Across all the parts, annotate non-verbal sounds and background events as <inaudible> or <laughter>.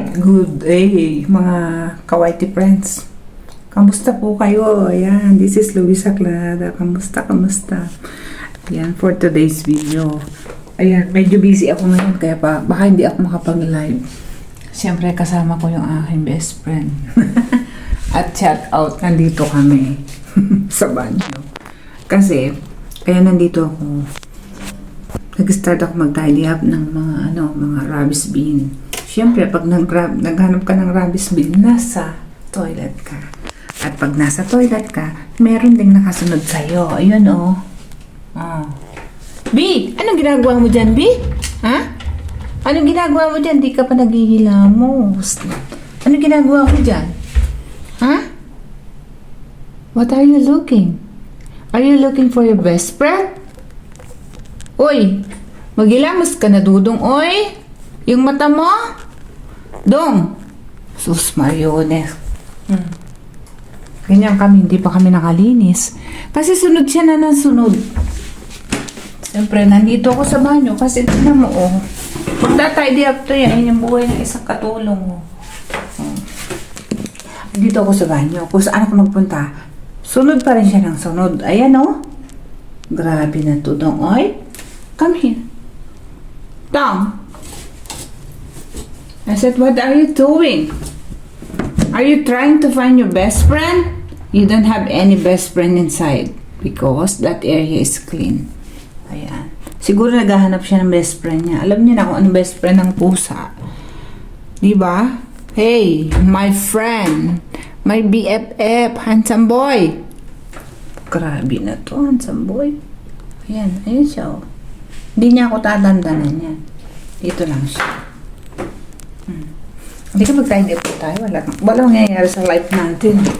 Good day, mga kawaiti friends. Kamusta po kayo? Ayan, this is Luisa Clara. Kamusta, kamusta? Ayan, for today's video. Ayan, medyo busy ako ngayon, kaya pa, baka hindi ako makapag-live. Siyempre, kasama ko yung aking best friend. <laughs> At shout out, nandito kami <laughs> sa banyo. Kasi, kaya nandito ako, nag-start ako mag-tidy up ng mga, ano, mga rubbish bin. Siyempre, pag nag naghanap ka ng rubbish bin, nasa toilet ka. At pag nasa toilet ka, meron ding nakasunod sa'yo. Ayun, oh. Oh. B, anong ginagawa mo dyan, B? Ha? Anong ginagawa mo dyan? Di ka pa naghihilamos. Anong ginagawa mo dyan? Ha? What are you looking? Are you looking for your best friend? Uy, magilamos ka na dudong, oy. Yung mata mo? Dong. Sus Mariones. Hmm. Ganyan kami, hindi pa kami nakalinis. Kasi sunod siya na ng sunod. Siyempre, nandito ako sa banyo kasi tignan mo, oh. Magta-tidy up to yan. Yan yung buhay ng isang katulong, oh. Oh. Dito ako sa banyo. Kung saan ako magpunta, sunod pa rin siya ng sunod. Ayan, oh. Grabe na to, dong. Oy, come here. Dong. I said, what are you doing? Are you trying to find your best friend? You don't have any best friend inside because that area is clean. Ayan. Siguro naghahanap siya ng best friend niya. Alam niya na kung ano best friend ng pusa. Di ba? Hey, my friend. My BFF, handsome boy. Grabe na to, handsome boy. Ayan, ayun siya oh. Hindi niya ako tatandanan yan. Dito lang siya. Hmm. Hindi ka mag-tidy up tayo. Wala, wala mangyayari sa life natin. Hmm.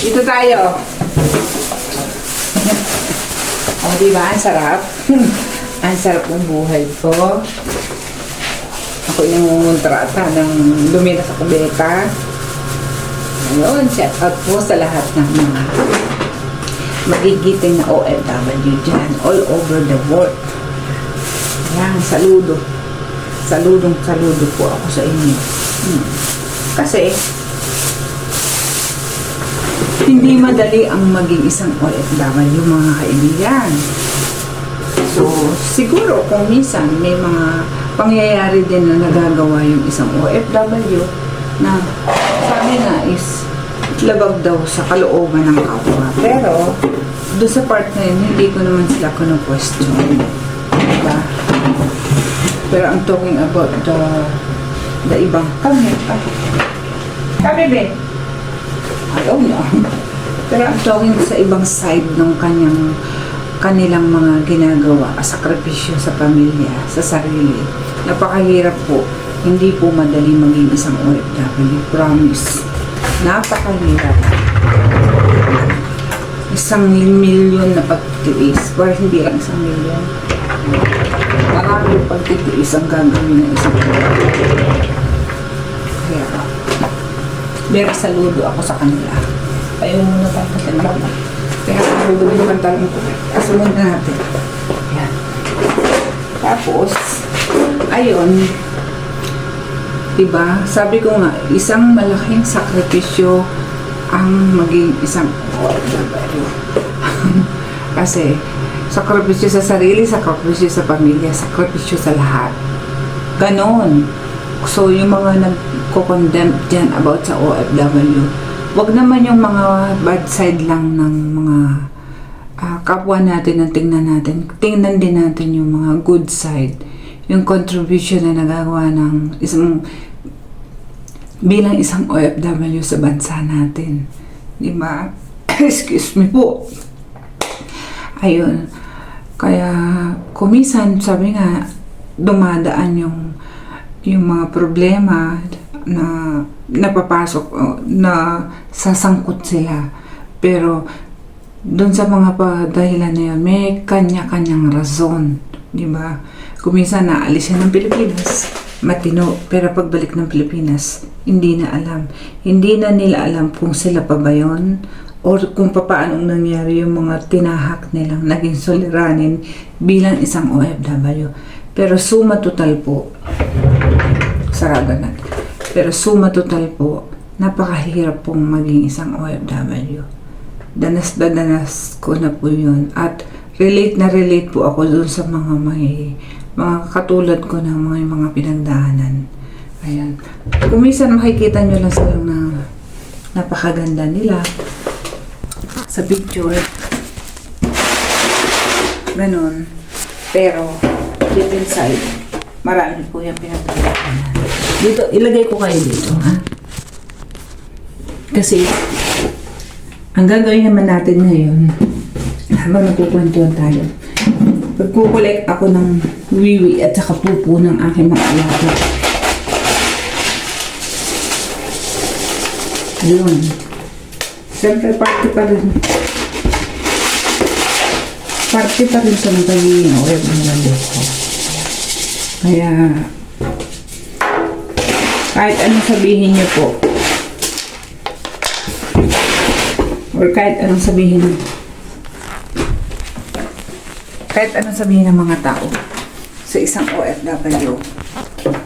Dito tayo. o, di ba? Ang sarap. <laughs> Ang sarap ng buhay ko. Ako yung ngunguntrata ng dumi na sa kubeta. Ayun, shout out po sa lahat ng mga magigiting na OFW dyan, all over the world. Yan, saludo. Saludong saludo po ako sa inyo. Hmm. Kasi, hindi madali ang maging isang OFW, mga kaibigan. So, siguro kung minsan may mga pangyayari din na nagagawa yung isang OFW na sabi nga is labag daw sa kalooban ng kapwa. Pero, doon sa part na yun, hindi ko naman sila kino-question. Diba? Pero I'm talking about the the ibang kami. Kami, be. Ayaw niya. Pero I'm talking sa ibang side ng kanyang kanilang mga ginagawa, sakripisyo sa pamilya, sa sarili. Napakahirap po. Hindi po madali maging isang OFW. Promise. Napakahirap. Isang milyon na pagtitiis. Or hindi isang milyon. Maraming pagtitiis ang gagawin ng isang OFW. Kaya, very saludo ako sa kanila. Ayaw muna tayo patalaman. Kaya saludo yung pantalon ko. Kasunod na natin. Yan. Tapos, ayun, Diba? Sabi ko nga, isang malaking sakripisyo ang maging isang. <laughs> Kasi, sakripisyo sa sarili, sakripisyo sa pamilya, sakripisyo sa lahat. Ganon. So, yung mga nagko-condemn dyan about sa OFW, wag naman yung mga bad side lang ng mga ah, kapwa natin ang tingnan natin. Tingnan din natin yung mga good side yung contribution na nagagawa ng isang bilang isang OFW sa bansa natin. Di ba? <coughs> Excuse me po. Ayun. Kaya, kumisan, sabi nga, dumadaan yung yung mga problema na napapasok, na sasangkot sila. Pero, doon sa mga padahilan na yun, may kanya-kanyang rason. Di ba? Kuminsan naalis siya ng Pilipinas, matino. Pero pagbalik ng Pilipinas, hindi na alam. Hindi na nila alam kung sila pa ba yun or kung paano nangyari yung mga tinahak nilang naging suliranin bilang isang OFW. Pero suma total po, sarado na. Pero suma total po, napakahirap pong maging isang OFW. Danas na danas ko na po yun. At relate na relate po ako dun sa mga may, mga katulad ko ng mga, mga pinagdaanan. Ayan. Kung minsan makikita nyo lang silang na napakaganda nila sa picture. Ganon. Pero, deep inside, marami po yung pinagdaanan. Dito, ilagay ko kayo dito, ha? Kasi, ang gagawin naman natin ngayon, habang nagkukwentuhan tayo, pagkukulek ako ng wiwi at saka pupo ng aking mga alaga. Yun. Siyempre, party pa rin. Party pa rin sa mga web ng lalo ko. Kaya, kahit anong sabihin niyo po, or kahit anong sabihin kahit anong sabihin ng mga tao sa isang OFW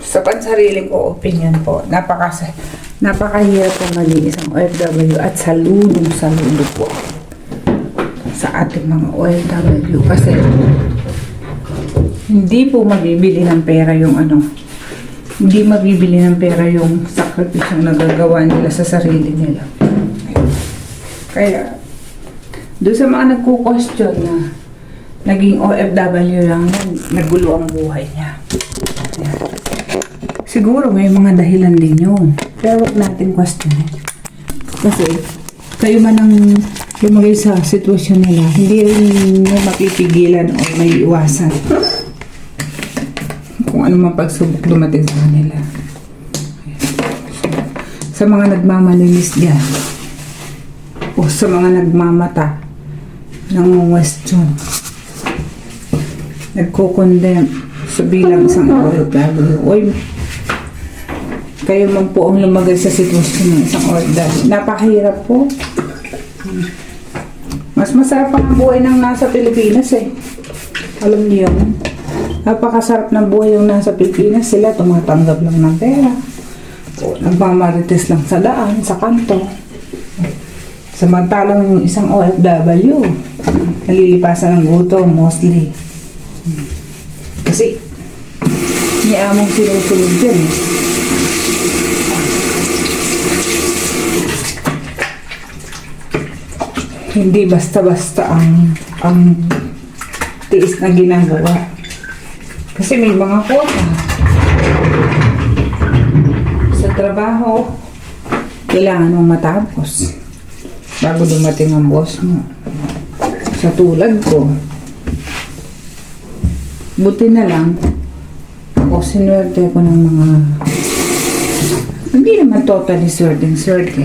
sa pansariling ko opinion po napaka napakahirap po maging isang OFW at saludong saludo po sa ating mga OFW kasi hindi po mabibili ng pera yung ano hindi mabibili ng pera yung sakripisyong nagagawa nila sa sarili nila. Kaya, doon sa mga nagko-question na naging OFW lang yan, nagulo ang buhay niya. Ayan. Siguro may mga dahilan din yun. Pero huwag natin questionin. Kasi, kayo man ang lumagay sa sitwasyon nila, hindi rin nyo mapipigilan o may iwasan. Kung ano man pagsubok dumating sa kanila. Sa mga nagmamalinis dyan, o sa mga nagmamata ng nagko-condemn sa bilang isang OFW oy kayo man po ang lumagay sa sitwasyon ng isang OFW napakahirap po. Mas masarap ang buhay ng nasa Pilipinas eh. Alam niyo yun. Napakasarap ng buhay yung nasa Pilipinas. Sila tumatanggap lang ng pera. O nagmamarites lang sa daan sa kanto. Samantalang yung isang OFW, nalilipasan ng gutom mostly. Kasi, may among sinusunod dyan. eh. Hindi basta-basta ang ang tiis na ginagawa. Kasi may mga quota. Sa trabaho, kailangan mong matapos bago dumating ang boss mo. Sa tulad ko, buti na lang, ako sinuwerte ko ng mga, hindi naman totally swerte swerte.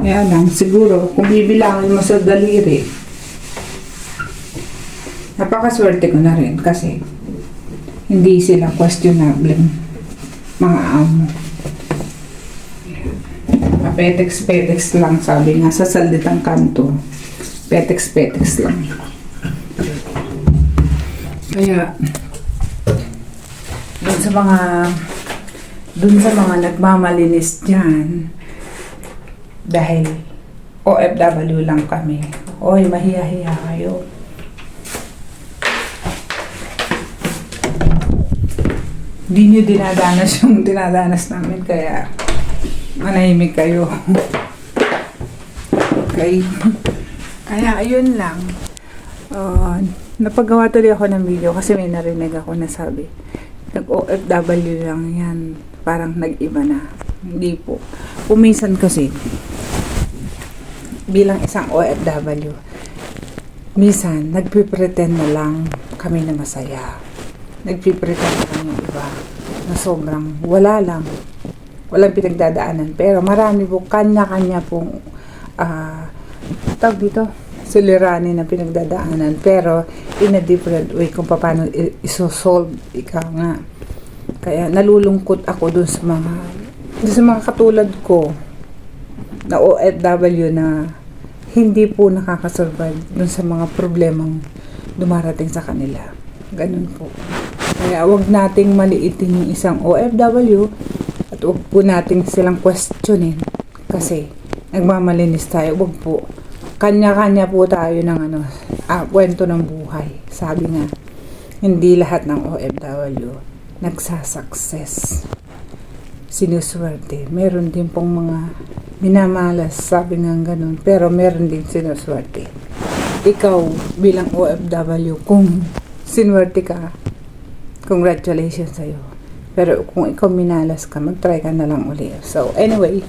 Kaya lang, siguro, kung bibilangin mo sa daliri, napakaswerte ko na rin kasi hindi sila questionable mga amo petex-petex lang sabi nga sa salitang kanto. Petex-petex lang. Kaya, dun sa mga dun sa mga nagmamalinis dyan, dahil OFW lang kami. Oy, mahiya-hiya kayo. Hindi nyo dinadanas <laughs> yung dinadanas namin, kaya manahimik kayo. <laughs> okay. Kaya, ayun lang. Uh, napagawa tuloy ako ng video kasi may narinig ako na sabi, nag-OFW lang yan. Parang nag-iba na. Hindi po. Puminsan kasi, bilang isang OFW, minsan, nagpipretend na lang kami na masaya. Nagpipretend na lang yung iba na sobrang wala lang walang pinagdadaanan. Pero marami po, kanya-kanya pong, ah, tawag dito, suliranin na pinagdadaanan. Pero, in a different way, kung paano isosolve, ika nga. Kaya, nalulungkot ako dun sa mga, dun sa mga katulad ko, na OFW na hindi po nakakasurvive dun sa mga problemang dumarating sa kanila. Ganun po. Kaya wag nating maliitin yung isang OFW at wag po nating silang questionin kasi nagmamalinis tayo. Wag po. Kanya-kanya po tayo ng ano, ah, kwento ng buhay. Sabi nga, hindi lahat ng OFW nagsasucess. Sinuswerte. Meron din pong mga minamalas, sabi nga ganun. Pero meron din sinuswerte. Ikaw bilang OFW, kung sinwerte ka, congratulations sa'yo. Pero kung ikaw minalas ka, mag-try ka na lang uli. So, anyway,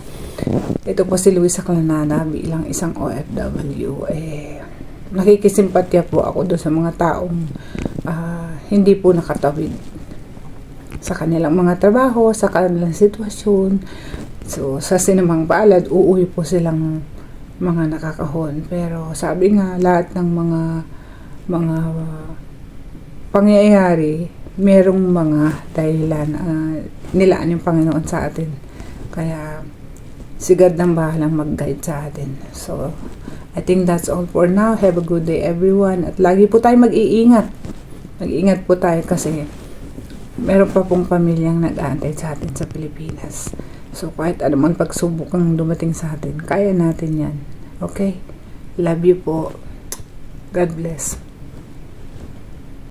ito po si Luisa Clanada bilang isang OFW. Eh, nakikisimpatya po ako doon sa mga taong ah, hindi po nakatawid sa kanilang mga trabaho, sa kanilang sitwasyon. So, sa sinamang palad, uuwi po silang mga nakakahon. Pero sabi nga, lahat ng mga mga pangyayari, merong mga dahilan uh, nilaan yung Panginoon sa atin. Kaya, si God ang bahalang mag-guide sa atin. So, I think that's all for now. Have a good day everyone. At lagi po tayo mag-iingat. Mag-iingat po tayo kasi meron pa pong pamilyang nag-aantay sa atin sa Pilipinas. So, kahit ano man pagsubok ang dumating sa atin, kaya natin yan. Okay? Love you po. God bless.